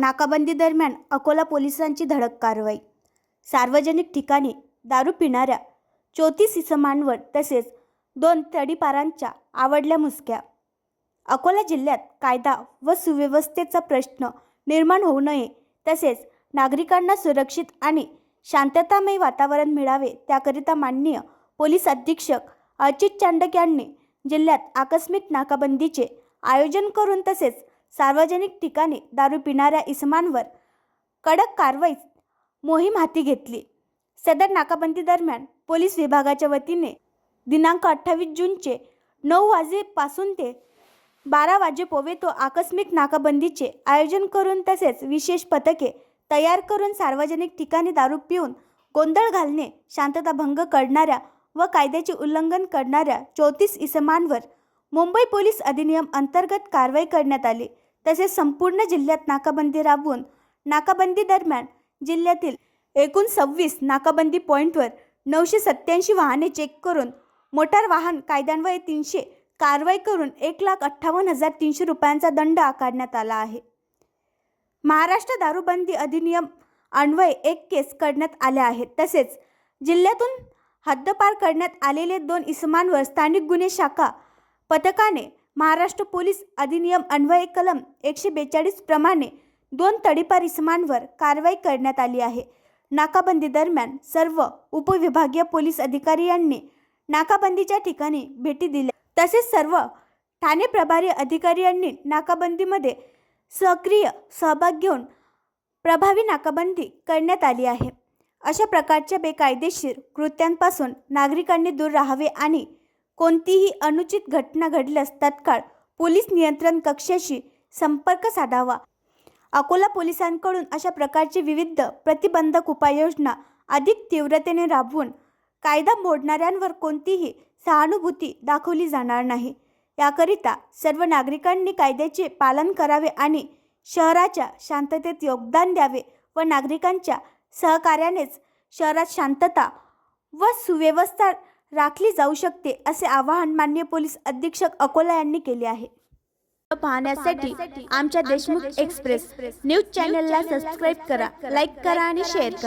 नाकाबंदी दरम्यान अकोला पोलिसांची धडक कारवाई. सार्वजनिक ठिकाणी दारू पिणाऱ्या चौतीस इसमांवर तसेच दोन तडीपारांच्या आवडल्या मुसक्या. अकोला जिल्ह्यात कायदा व सुव्यवस्थेचा प्रश्न निर्माण होऊ नये तसेच नागरिकांना सुरक्षित आणि शांततामय वातावरण मिळावे त्याकरिता माननीय पोलीस अधीक्षक अजित चांडक यांनी जिल्ह्यात आकस्मिक नाकाबंदीचे आयोजन करून तसेच सार्वजनिक ठिकाणी दारू पिणाऱ्या इसमांवर कडक कारवाई मोहीम हाती घेतली. सदर नाकाबंदी दरम्यान पोलीस विभागाच्या वतीने दिनांक अठ्ठावीस जूनचे नऊ वाजेपासून ते बारा वाजेपोवे तो आकस्मिक नाकाबंदीचे आयोजन करून तसेच विशेष पथके तयार करून सार्वजनिक ठिकाणी दारू पिऊन गोंधळ घालणे शांतताभंग करणाऱ्या व कायद्याचे उल्लंघन करणाऱ्या चौतीस इसमांवर मुंबई पोलीस अधिनियम अंतर्गत कारवाई करण्यात आली. तसेच संपूर्ण जिल्ह्यात नाकाबंदी राबवून नाकाबंदी दरम्यान जिल्ह्यातील एकूण सव्वीस नाकाबंदी पॉईंटवर नऊशे सत्याऐंशी वाहने चेक करून मोटार वाहन कायद्यान्वये तीनशे कारवाई करून एक लाख अठ्ठावन्न हजार तीनशे रुपयांचा दंड आकारण्यात आला आहे. महाराष्ट्र दारूबंदी अधिनियम अन्वये एक केस करण्यात आल्या आहेत. तसेच जिल्ह्यातून हद्दपार करण्यात आलेले दोन इसमांवर स्थानिक गुन्हे शाखा पथकाने महाराष्ट्र पोलीस अधिनियम अन्वये कलम एकशे बेचाळीस प्रमाणे दोन तडीपार इसमांवर कारवाई करण्यात आली आहे. नाकाबंदी दरम्यान सर्व उपविभागीय पोलीस अधिकारी यांनी नाकाबंदीच्या ठिकाणी भेटी दिल्या. तसेच सर्व ठाणे प्रभारी अधिकारी यांनी नाकाबंदीमध्ये सक्रिय सहभाग घेऊन प्रभावी नाकाबंदी करण्यात आली आहे. अशा प्रकारच्या बेकायदेशीर कृत्यांपासून नागरिकांनी दूर राहावे आणि कोणतीही अनुचित घटना घडल्यास तत्काळ पोलीस नियंत्रण कक्षाशी संपर्क साधावा. अकोला पोलिसांकडून अशा प्रकारचे विविध प्रतिबंधक उपाययोजना अधिक तीव्रतेने राबवून कायदा मोडणाऱ्यांवर कोणतीही सहानुभूती दाखवली जाणार नाही. याकरिता सर्व नागरिकांनी कायद्याचे पालन करावे आणि शहराच्या शांततेत योगदान द्यावे व नागरिकांच्या सहकार्यानेच शहरात शांतता व सुव्यवस्था राखली जाऊ शकते असे आवाहन माननीय पोलीस अधीक्षक अकोला यांनी केले आहे. पाहण्यासाठी आमच्या देशमुख एक्सप्रेस न्यूज चॅनलला सबस्क्राईब करा लाईक करा आणि शेअर करा.